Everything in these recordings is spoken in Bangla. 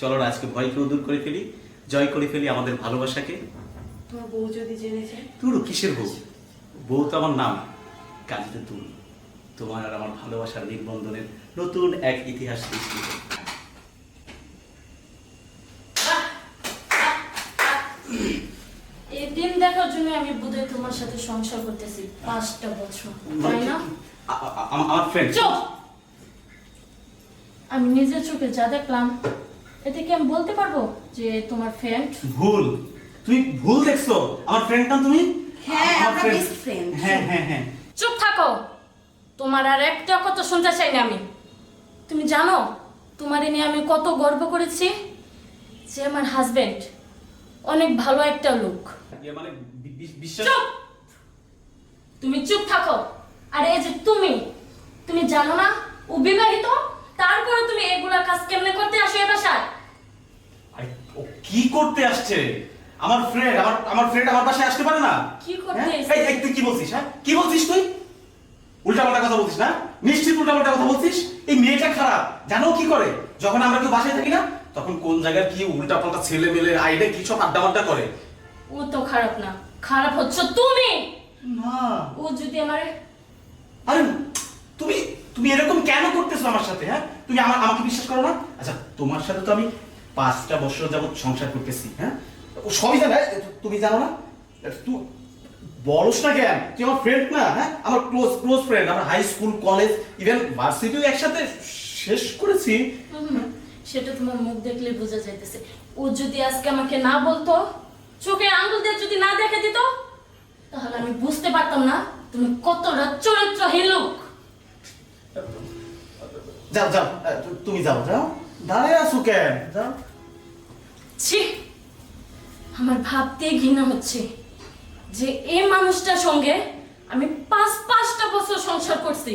চলো না আজকে ভয়কেও দূর করে ফেলি জয় করে ফেলি আমাদের ভালোবাসাকে। তোমার বউ যদি জেনেছে? তুরু কিসের বউ? বউ তো আমার নাম কাজীতে তুল তোমার আর আমার ভালোবাসার নিবন্ধনের নতুন এক ইতিহাস সৃষ্টি হবে। এই দিন দেখার জন্য আমি বোধহয় তোমার সাথে সংসার করতেছি পাঁচটা বছর তাই না? আমার ফ্রেন্ড চুপ! আমি নিজের চোখে যা দেখলাম এতে কি আমি বলতে পারব যে তোমার ফ্রেন্ড ভুল। তুমি ভুল দেখছ। আমার ফ্রেন্ড না তুমি? হ্যাঁ, আমার best friend। হ্যাঁ হ্যাঁ হ্যাঁ। চুপ থাকো। তোমার আর একটা কথা শুনতে চাই না আমি। তুমি জানো তোমার নিয়ে আমি কত গর্ব করেছি যে আমার হাজবেন্ড অনেক ভালো একটা লোক। ইয়ে মানে বিশ্বাস তুমি চুপ থাকো। আর এই যে তুমি তুমি জানো না ও বিবাহিত? তারপরে তুমি এগুলা কাজ কেমনে করতে আসো এ বাসায়? আরে, ও কি করতে আসছে? আমার ফ্রেন্ড আমার আমার ফ্রেন্ড আমার বাসায় আসতে পারে না। কি করতে হ্যাঁ? এই, এই, তুই কি বলছিস হ্যাঁ? কি বলছিস তুই? উল্টাপাল্টা কথা বলছিস না? নিশ্চিত উল্টাপাল্টা কথা বলছিস? এই মেয়েটা খারাপ জানো কি করে? যখন আমরা কেউ বাসায় থাকি না তখন কোন জায়গায় কি উল্টাপাল্টা ছেলে মেলে আইডে কি সব আড্ডা মাড্ডা করে? ও তো খারাপ না। খারাপ হচ্ছে তুমি? না ও যদি আমার আরে তুমি এরকম কেন করতেছো আমার সাথে হ্যাঁ? তুমি আমার, আমাকে বিশ্বাস করো না? আচ্ছা তোমার সাথে তো আমি পাঁচটা বছর যাবত সংসার করতেছি হ্যাঁ? ও সবই জানে তুমি জানো না? তুই বলস না কেন? তুই আমার ফ্রেন্ড না হ্যাঁ? আমার ক্লোজ ক্লোজ ফ্রেন্ড আমার হাই স্কুল কলেজ ইভেন ভার্সিটিও একসাথে শেষ করেছি। সেটা তোমার মুখ দেখলে বোঝা যাইতেছে। ও যদি আজকে আমাকে না বলতো, চোখে আঙ্গুল দিয়ে যদি না দেখে দিত, তাহলে আমি বুঝতে পারতাম না তুমি কতটা চরিত্রহীন লোক। যাও যাও তুমি যাও যাও। দাঁড়ায় আসো কেন? যাও। ছি! আমার ভাবতেই ঘৃণা হচ্ছে যে এই মানুষটার সঙ্গে আমি পাঁচ পাঁচটা বছর সংসার করছি।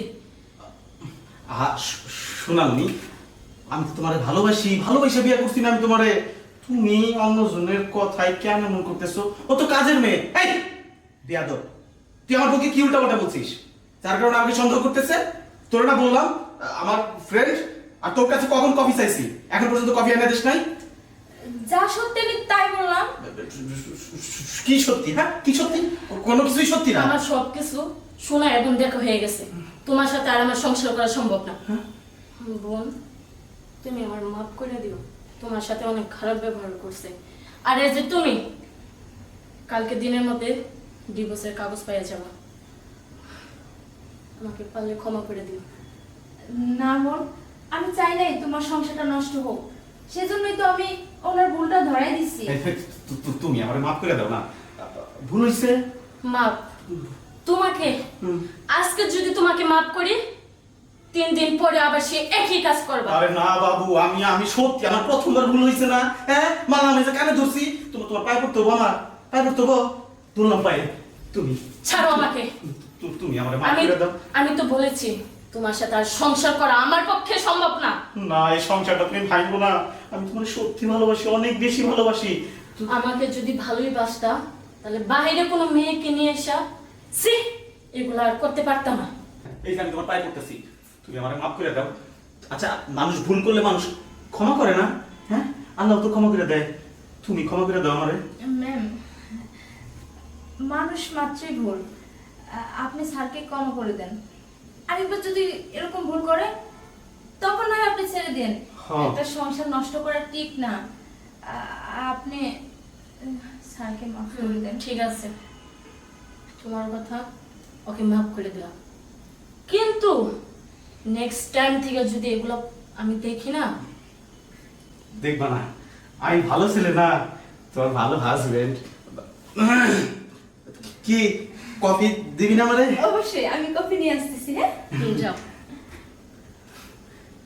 আমি তো তোমারে ভালোবাসি ভালোবাসে বিয়ে করছি না আমি তোমারে। তুমি অন্যজনের কথায় কেন এমন করতেছো? ও তো কাজের মেয়ে। এই বিয়াদব তুই আমার পক্ষে কি উল্টা বলছিস? যার কারণে আমাকে সন্দেহ করতেছে? তোর না বললাম আমার ফ্রেন্ড আর তোর কাছে কখন কফি চাইছি? এখন পর্যন্ত কফি এনে দিস নাই? যা সত্যি আমি তাই বললাম। কি সত্যি হ্যাঁ? কি সত্যি? কোনো কিছুই সত্যি না। আমার সবকিছু শোনা এবং দেখা হয়ে গেছে। তোমার সাথে আর আমার সংসার করা সম্ভব না। বোন তুমি আমার মাফ করে দিও। তোমার সাথে অনেক খারাপ ব্যবহার করছে। আর এই যে তুমি কালকে দিনের মধ্যে ডিভোর্সের কাগজ পাইয়া যাবা। আমাকে পারলে ক্ষমা করে দিও। না বোন আমি চাই নাই তোমার সংসারটা নষ্ট হোক। সেজন্যই তো আমি ওনার ভুলটা ধরাই দিছি। তুমি আমার মাফ করে দাও না? ভুল হয়েছে মাপ তোমাকে? আজকে যদি তোমাকে মাপ করি তিন দিন পরে আবার সে একই কাজ করবে। আরে না বাবু আমি আমি সত্যি আমার প্রথমবার ভুল হয়েছে না। হ্যাঁ? মালা আমি যে কানে ধরছি। তোমার তোমার পায়ে পড়তে হব আমার। পায়ে পড়তে হব? তুললাম পায়ে। তুমি। ছাড়ো আমাকে। তুমি আমার মাফ করে দাও। আমি তো বলেছি তোমার সাথে আর সংসার করা আমার পক্ষে সম্ভব না। না এই সংসারটা তুমি ভাঙবো না। আমি তোমার সত্যি ভালোবাসি অনেক বেশি ভালোবাসি। আমাকে যদি ভালোই বাসতা তাহলে বাইরে কোনো মেয়েকে নিয়ে এসা সি এগুলো আর করতে পারতাম না। এই যে আমি তোমার পায়ে পড়তেছি তুমি আমার মাফ করে দাও। আচ্ছা মানুষ ভুল করলে মানুষ ক্ষমা করে না? হ্যাঁ? আল্লাহ তো ক্ষমা করে দেয়। তুমি ক্ষমা করে দাও আমারে। ম্যাম মানুষ মাত্রই ভুল। আপনি স্যারকে কম করে দেন। আরেকবার যদি এরকম ভুল করে তখন নয় আপনি ছেড়ে দেন। হ্যাঁ। একটা সংসার নষ্ট করা ঠিক না। আপনি স্যারকে মাফ করে দেন। ঠিক আছে। তোমার কথা ওকে মাফ করে দিলাম। কিন্তু নেক্সট টাইম থেকে যদি এগুলো আমি দেখি না? দেখবা না। আমি ভালো ছেলে না। তোমার ভালো হাজবেন্ড কি কফি দিবি না আমারে অবশ্যই আমি কফি নিয়ে আসতেছি হ্যাঁ? যাও।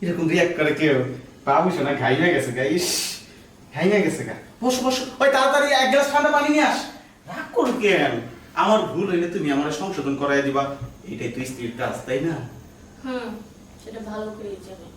এরকম রিয়াক্ট করে কেউ বাবু শোনা ঘাইমে গেছে গা ইস ঘাইমে গেছে গা। বসো বসো ওই তাড়াতাড়ি এক গ্লাস ঠান্ডা পানি নিয়ে আস। রাগ করো কেন? আমার ভুল হইলে তুমি আমার সংশোধন করাই দিবা। এটাই তুই স্ত্রীর কাজ তাই না? হুম সেটা ভালো করে জানি।